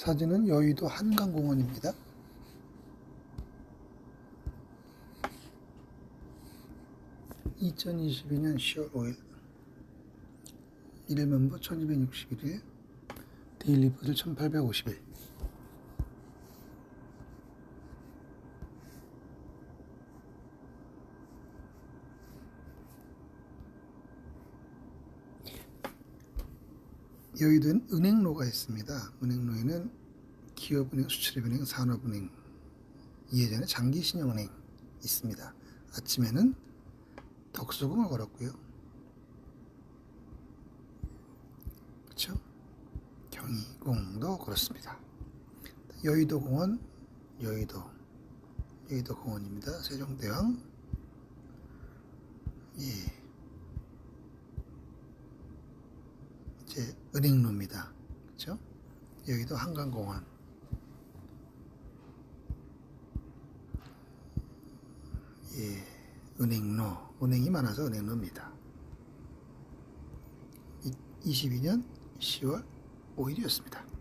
사진은 여의도 한강공원입니다. (2022년 10월 5일) 일면부 1261일 데일리포즈 1850 여의도엔 은행로가 있습니다. 은행로에는 기업은행, 수출입은행, 산업은행, 예전에 장기신용은행 있습니다. 아침에는 덕수궁을 걸었고요. 그렇죠? 경희궁도 걸었습니다. 여의도공원, 여의도, 여의도공원입니다. 세종대왕, 예. 이제 은행로입니다. 그렇죠? 여기도 한강공원. 예, 은행로. 은행이 많아서 은행로입니다. 22년 10월 5일이었습니다.